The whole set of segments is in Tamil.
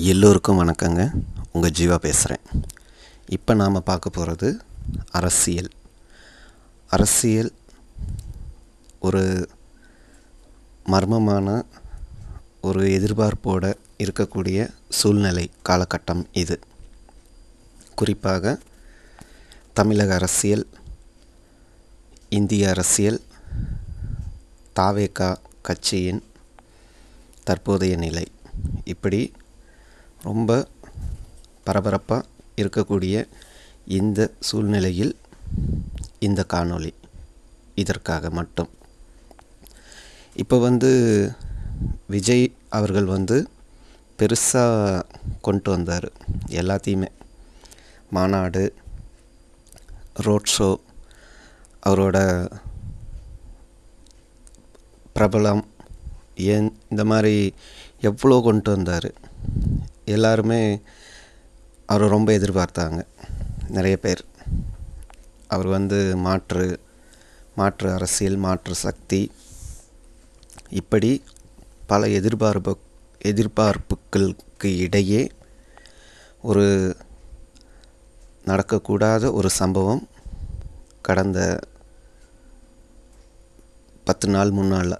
எல்லோருக்கும் வணக்கங்க. உங்கள் ஜீவா பேசுகிறேன் இப்போ நாம் பார்க்க போகிறது அரசியல். அரசியல் ஒரு மர்மமான ஒரு எதிர்பார்ப்போடு இருக்கக்கூடிய சூழ்நிலை காலகட்டம் இது. குறிப்பாக தமிழக அரசியல் இந்திய அரசியல் தாவேகா கட்சியின் தற்போதைய நிலை. இப்படி ரொம்ப பரபரப்பாக இருக்கக்கூடிய இந்த சூழ்நிலையில் இந்த காணொளி இதற்காக மட்டும். இப்போ வந்து விஜய் அவர்கள் வந்து பெருசாக கொண்டு வந்தார் எல்லாத்தையுமே. மாநாடு ரோட் ஷோ அவரோட பிரபலம் ஏன் இந்த மாதிரி எவ்வளோ கொண்டு வந்தார். எல்லாருமே அவரை ரொம்ப எதிர்பார்த்தாங்க. நிறைய பேர். அவர் வந்து மாற்று மாற்று அரசியல் மாற்று சக்தி. இப்படி பல எதிர்பார்ப்பு எதிர்பார்ப்புகளுக்கு இடையே ஒரு நடக்கக்கூடாத ஒரு சம்பவம் கடந்த பத்து நாள் முன்னால்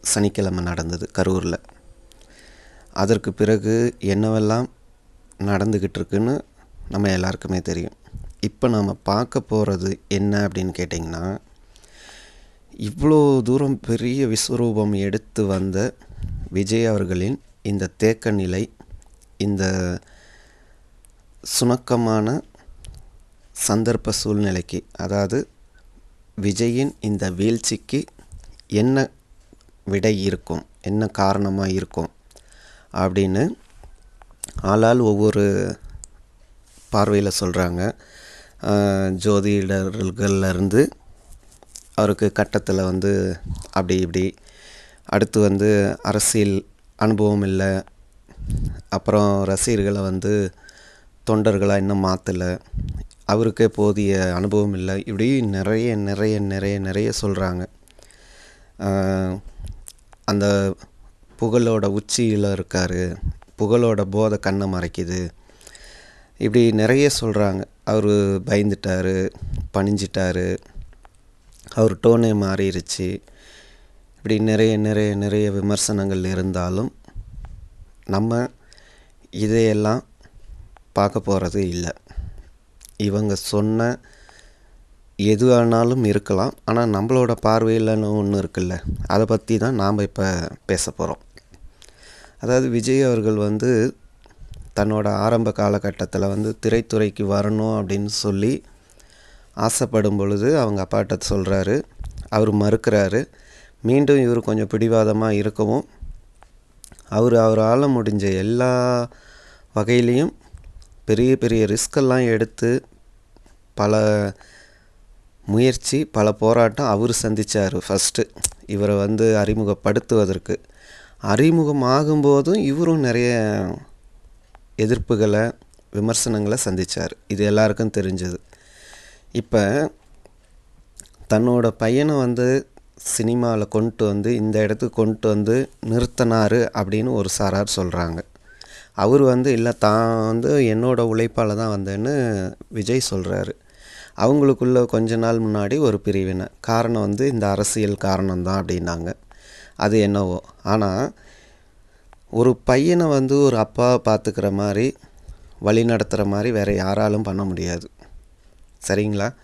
சனிக்கிழமை நடந்தது கரூரில். அதற்கு பிறகு என்னவெல்லாம் நடந்துக்கிட்டு இருக்குன்னு நம்ம எல்லாருக்குமே தெரியும். இப்போ நாம் பார்க்க போகிறது என்ன அப்படின்னு கேட்டிங்கன்னா இவ்வளோ தூரம் பெரிய விஸ்வரூபம் எடுத்து வந்த விஜய் அவர்களின் இந்த தேக்க நிலை இந்த சுணக்கமான சந்தர்ப்ப சூழ்நிலைக்கு அதாவது விஜயின் இந்த வீழ்ச்சிக்கு என்ன விடை இருக்கும் என்ன காரணமாக இருக்கும் அப்படின்னு ஆளால் ஒவ்வொரு பார்வையில் சொல்கிறாங்க ஜோதிடர்கள்லேருந்து அவருக்கு கட்டத்தில் வந்து அப்படி இப்படி அடுத்து வந்து அரசியல் அனுபவம் இல்லை அப்புறம் ரசிகர்களை வந்து தொண்டர்களாக இன்னும் மாற்றலை அவருக்கே போதிய அனுபவம் இல்லை இப்படி நிறைய நிறைய நிறைய நிறைய சொல்கிறாங்க அந்த புகழோட உச்சியில் இருக்கார். புகழோட போதை கண்ணை மறைக்குது. இப்படி நிறைய சொல்கிறாங்க அவர் பயந்துட்டார் பணிஞ்சிட்டார். அவர் டோனே மாறிடுச்சு இப்படி நிறைய நிறைய நிறைய விமர்சனங்கள் இருந்தாலும் நம்ம இதையெல்லாம் பார்க்க போகிறது இல்லை. இவங்க சொன்ன எது ஆனாலும் இருக்கலாம். ஆனால் நம்மளோட பார்வையில்னு ஒன்று இருக்குல்ல அதை பற்றி தான் நாம் இப்போ பேச போகிறோம் அதாவது விஜய் அவர்கள் வந்து தன்னோட ஆரம்ப காலகட்டத்தில் வந்து திரைத்துறைக்கு வரணும் அப்படின்னு சொல்லி ஆசைப்படும் பொழுது அவங்க அப்பாட்ட சொல்கிறாரு அவர் மறுக்கிறாரு. மீண்டும் இவர் கொஞ்சம் பிடிவாதமாக இருக்கவும் அவர் அவரால் முடிஞ்ச எல்லா வகையிலையும் பெரிய பெரிய ரிஸ்கெல்லாம் எடுத்து பல முயற்சி பல போராட்டம் அவர் சந்தித்தார் ஃபஸ்ட்டு இவரை வந்து அறிமுகப்படுத்துவதற்கு. அறிமுகம் ஆகும்போதும் இவரும் நிறைய எதிர்ப்புகளை விமர்சனங்களை சந்தித்தார் இது எல்லாருக்கும் தெரிஞ்சது. இப்போ தன்னோட பையனை வந்து சினிமாவில் கொண்டு வந்து இந்த இடத்துக்கு கொண்டு வந்து நிறுத்தினார் அப்படின்னு ஒரு சாரார் சொல்கிறாங்க அவர் வந்து இல்லை தான் வந்து என்னோடய உழைப்பால் தான் வந்தேன்னு விஜய் சொல்கிறாரு அவங்களுக்குள்ள கொஞ்ச நாள் முன்னாடி ஒரு பிரிவினை காரணம் வந்து இந்த அரசியல் காரணம்தான் அப்படின்னாங்க. அது என்னவோ. ஆனால் ஒரு பையனை வந்து ஒரு அப்பாவை பார்த்துக்கிற மாதிரி வழி நடத்துகிற மாதிரி வேறு யாராலும் பண்ண முடியாது. சரிங்களா?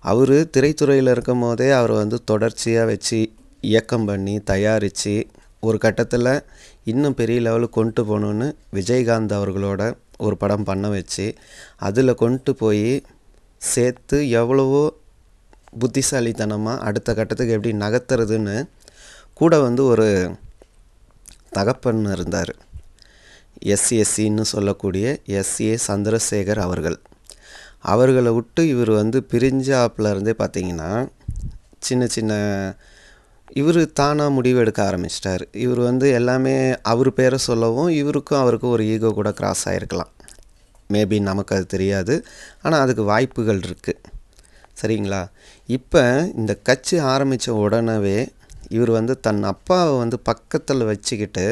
அவர் திரைத்துறையில் இருக்கும் போதே அவர் வந்து தொடர்ச்சியாக வச்சு இயக்கம் பண்ணி தயாரித்து ஒரு கட்டத்தில் இன்னும் பெரிய லெவலுக்கு கொண்டு போகணுன்னு விஜயகாந்த் அவர்களோட ஒரு படம் பண்ண வச்சு அதில் கொண்டு போய் சேர்த்து எவ்வளவோ புத்திசாலித்தனமாக அடுத்த கட்டத்துக்கு எப்படி நகர்த்துறதுன்னு கூட வந்து ஒரு தகப்பன் இருந்தார். எஸ்எஸ்சின்னு சொல்லக்கூடிய எஸ்ஏ சந்திரசேகர் அவர்கள். அவர்களை விட்டு இவர் வந்து பிரிஞ்சாப்பில் இருந்தே பார்த்தீங்கன்னா சின்ன சின்ன இவர் தானாக முடிவு எடுக்க ஆரம்பிச்சிட்டார். இவர் வந்து எல்லாமே அவர் பேரை சொல்லவும் இவருக்கும் அவருக்கும் ஒரு ஈகோ கூட கிராஸ் ஆகிருக்கலாம் மேபி நமக்கு அது தெரியாது. ஆனால் அதுக்கு வாய்ப்புகள் இருக்குது சரிங்களா? இப்போ இந்த கட்சி ஆரம்பித்த உடனே இவர் வந்து தன் அப்பாவை வந்து பக்கத்தில் வச்சுக்கிட்டு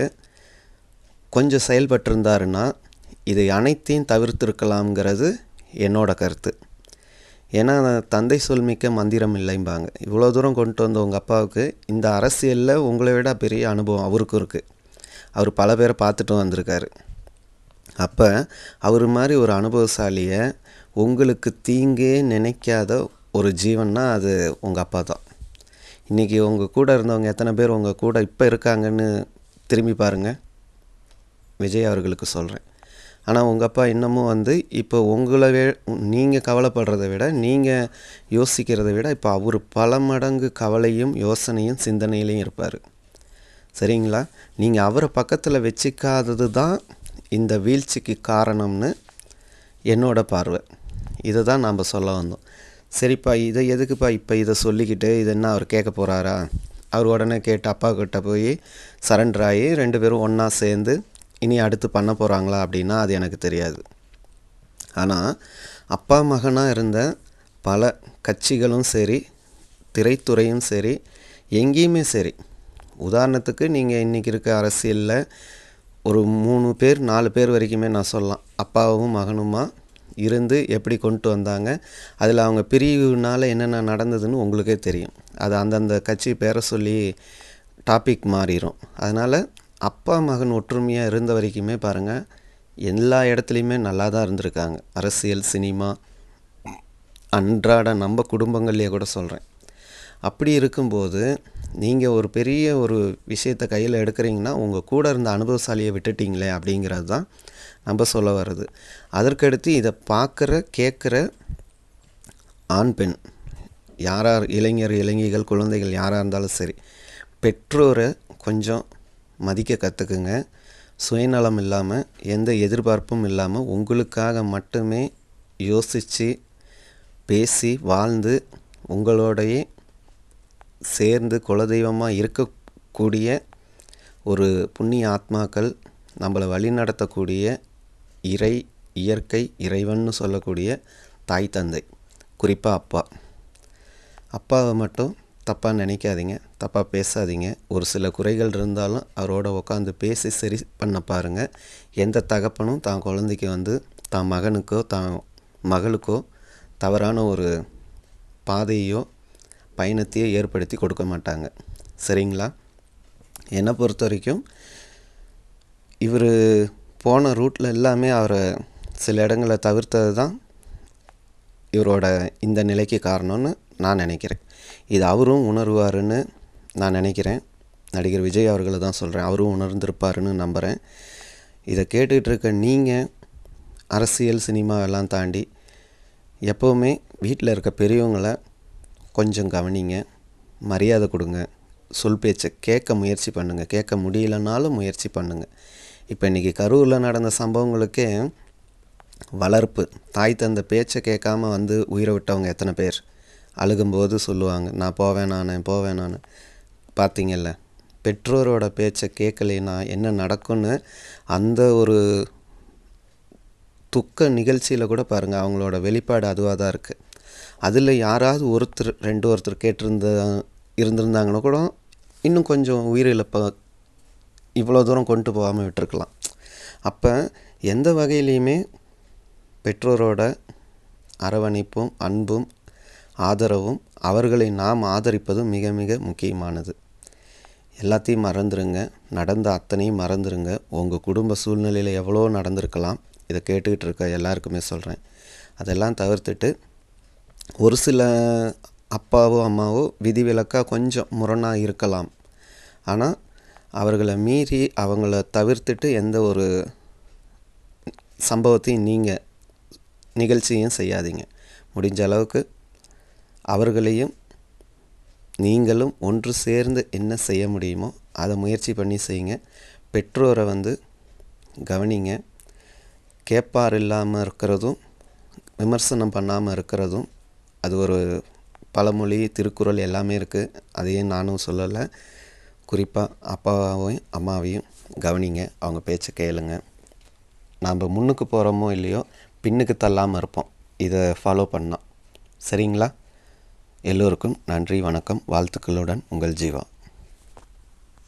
கொஞ்சம் செயல்பட்டிருந்தாருன்னா இதை அனைத்தையும் தவிர்த்திருக்கலாம்ங்கிறது என்னோட கருத்து. ஏன்னா தந்தை சொல்மிக்க மந்திரம் இல்லைம்பாங்க. இவ்வளோ தூரம் கொண்டு வந்த உங்கள் அப்பாவுக்கு இந்த அரசியலில் உங்களை விட பெரிய அனுபவம் அவருக்கும் இருக்குது அவர் பல பேரை பார்த்துட்டு வந்திருக்காரு. அப்போ அவர் மாதிரி ஒரு அனுபவசாலியை உங்களுக்கு தீங்கே நினைக்காத ஒரு ஜீவன்னா அது உங்கள் அப்பா தான். இன்றைக்கி உங்கள் கூட இருந்தவங்க எத்தனை பேர் உங்கள் கூட இப்போ இருக்காங்கன்னு திரும்பி பாருங்கள் விஜய் அவர்களுக்கு சொல்கிறேன் ஆனால் உங்கள் அப்பா இன்னமும் வந்து இப்போ உங்களை வே நீங்கள் கவலைப்படுறத விட நீங்கள் யோசிக்கிறத விட இப்போ அவர் பல மடங்கு கவலையும் யோசனையும் சிந்தனையிலையும் இருப்பார். சரிங்களா? நீங்கள் அவரை பக்கத்தில் வச்சுக்காதது தான் இந்த வீழ்ச்சிக்கு காரணம்னு என்னோட பார்வை. இதை தான் நாம் சொல்ல வந்தோம். சரிப்பா இதை எதுக்குப்பா இப்போ இதை சொல்லிக்கிட்டு இது என்ன அவர் கேட்க போகிறாரா அவர் உடனே கேட்டு அப்பா கிட்ட போய் சரண்டர் ஆகி ரெண்டு பேரும் ஒன்றா சேர்ந்து இனி அடுத்து பண்ண போகிறாங்களா அப்படின்னா அது எனக்கு தெரியாது. ஆனால் அப்பா மகனாக இருந்த பல கட்சிகளும் சரி திரைத்துறையும் சரி எங்கேயுமே சரி. உதாரணத்துக்கு நீங்கள் இன்றைக்கி இருக்க அரசியலில் ஒரு மூணு பேர் நாலு பேர் வரைக்குமே நான் சொல்லலாம். அப்பாவும் மகனுமா இருந்து எப்படி கொண்டு வந்தாங்க அதில் அவங்க பிரிவுனால் என்னென்ன நடந்ததுன்னு உங்களுக்கே தெரியும். அது அந்தந்த கட்சி பேரை சொல்லி டாபிக் மாறிடும் அதனால் அப்பா மகன் ஒற்றுமையாக இருந்த வரைக்குமே பாருங்கள் எல்லா இடத்துலையுமே நல்லா தான் இருந்திருக்காங்க. அரசியல் சினிமா அன்றாட நம்ம குடும்பங்கள்லேயே கூட சொல்கிறேன் அப்படி இருக்கும்போது நீங்கள் ஒரு பெரிய ஒரு விஷயத்தை கையில் எடுக்கிறீங்கன்னா உங்கள் கூட இருந்த அனுபவசாலியை விட்டுட்டிங்களே அப்படிங்கிறது தான் நம்ம சொல்ல வர்றது. அதற்கடுத்து இதை பார்க்குற கேட்குற ஆண் பெண் யாரார் இளைஞர் இளைஞர்கள் குழந்தைகள் யாராக இருந்தாலும் சரி பெற்றோரை கொஞ்சம் மதிக்க கற்றுக்குங்க சுயநலம் இல்லாமல் எந்த எதிர்பார்ப்பும் இல்லாமல் உங்களுக்காக மட்டுமே யோசித்து பேசி வாழ்ந்து உங்களோடையே சேர்ந்து குலதெய்வமாக இருக்கக்கூடிய ஒரு புண்ணிய ஆத்மாக்கள் நம்மளை வழிநடத்தக்கூடிய இறை இயற்கை இறைவன்னு சொல்லக்கூடிய தாய் தந்தை குறிப்பாக அப்பா. அப்பாவை மட்டும் தப்பாக நினைக்காதீங்க தப்பாக பேசாதீங்க. ஒரு சில குறைகள் இருந்தாலும் அவரோட உட்காந்து பேசி சரி பண்ண பாருங்கள் எந்த தகப்பனும் தான் குழந்தைக்கு வந்து தான் மகனுக்கோ தான் மகளுக்கோ தவறான ஒரு பாதையோ பயணத்தையே ஏற்படுத்தி கொடுக்க மாட்டாங்க. சரிங்களா? என்னை பொறுத்த வரைக்கும் இவர் போன ரூட்டில் எல்லாமே அவரை சில இடங்களை தவிர்த்தது தான் இவரோட இந்த நிலைக்கு காரணம்னு நான் நினைக்கிறேன். இது அவரும் உணர்வாருன்னு நான் நினைக்கிறேன். நடிகர் விஜய் அவர்களை தான் சொல்கிறேன் அவரும் உணர்ந்திருப்பாருன்னு நம்புகிறேன் இதை கேட்டுக்கிட்டு இருக்க நீங்கள் அரசியல் சினிமா எல்லாம் தாண்டி எப்போவுமே வீட்டில் இருக்க பெரியவங்களை கொஞ்சம் கவனிங்க மரியாதை கொடுங்க சொல் பேச்சை கேட்க முயற்சி பண்ணுங்கள் கேட்க முடியலனாலும் முயற்சி பண்ணுங்கள் இப்போ இன்றைக்கி கரூரில் நடந்த சம்பவங்களுக்கே வளர்ப்பு தாய் தந்த பேச்சை கேட்காம வந்து உயிரை விட்டவங்க எத்தனை பேர்? அழுகும்போது சொல்லுவாங்க நான் போவேன் நான் போவேன் நான். பார்த்தீங்கல்ல பெற்றோரோட பேச்சை கேட்கலைன்னா என்ன நடக்கும்னு அந்த ஒரு துக்க நிகழ்ச்சியில் கூட பாருங்கள் அவங்களோட வெளிப்பாடு அதுவாக தான் இருக்குது அதில் யாராவது ஒருத்தர் ரெண்டு ஒருத்தர் கேட்டிருந்த இருந்திருந்தாங்கன்னா கூட இன்னும் கொஞ்சம் உயிரிழப்பை இவ்வளோ தூரம் கொண்டு போகாமல் விட்டுருக்கலாம். அப்போ எந்த வகையிலையுமே பெற்றோரோட அரவணைப்பும் அன்பும் ஆதரவும் அவர்களை நாம் ஆதரிப்பதும் மிக மிக முக்கியமானது. எல்லாத்தையும் மறந்துடுங்க நடந்த அத்தனையும் மறந்துடுங்க உங்கள் குடும்ப சூழ்நிலையில் எவ்வளோ நடந்திருக்கலாம் இதை கேட்டுக்கிட்டு இருக்க எல்லாருக்குமே சொல்கிறேன் அதெல்லாம் தவிர்த்துட்டு ஒரு சில அப்பாவோ அம்மாவோ விதிவிலக்காக கொஞ்சம் முரணாக இருக்கலாம். ஆனால் அவர்களை மீறி அவங்கள தவிர்த்துட்டு எந்த ஒரு சம்பவத்தையும் நீங்கள் நிகழ்ச்சியும் செய்யாதீங்க. முடிஞ்ச அளவுக்கு அவர்களையும் நீங்களும் ஒன்று சேர்ந்து என்ன செய்ய முடியுமோ அதை முயற்சி பண்ணி செய்யுங்க. பெற்றோரை வந்து கவனிங்க. கேட்பார் இல்லாமல் இருக்கிறதும் விமர்சனம் பண்ணாமல் இருக்கிறதும் அது ஒரு பழமொழி திருக்குறள் எல்லாமே இருக்குது அதையும் நானும் சொல்லலை. குறிப்பாக அப்பாவையும் அம்மாவையும் கவனிங்க. அவங்க பேச்சை கேளுங்க. நாம் முன்னுக்கு போகிறோமோ இல்லையோ பின்னுக்கு தள்ளாமல் இருப்போம். இதை ஃபாலோ பண்ணால் சரிங்களா? எல்லோருக்கும் நன்றி வணக்கம். வாழ்த்துக்களுடன் உங்கள் ஜீவா.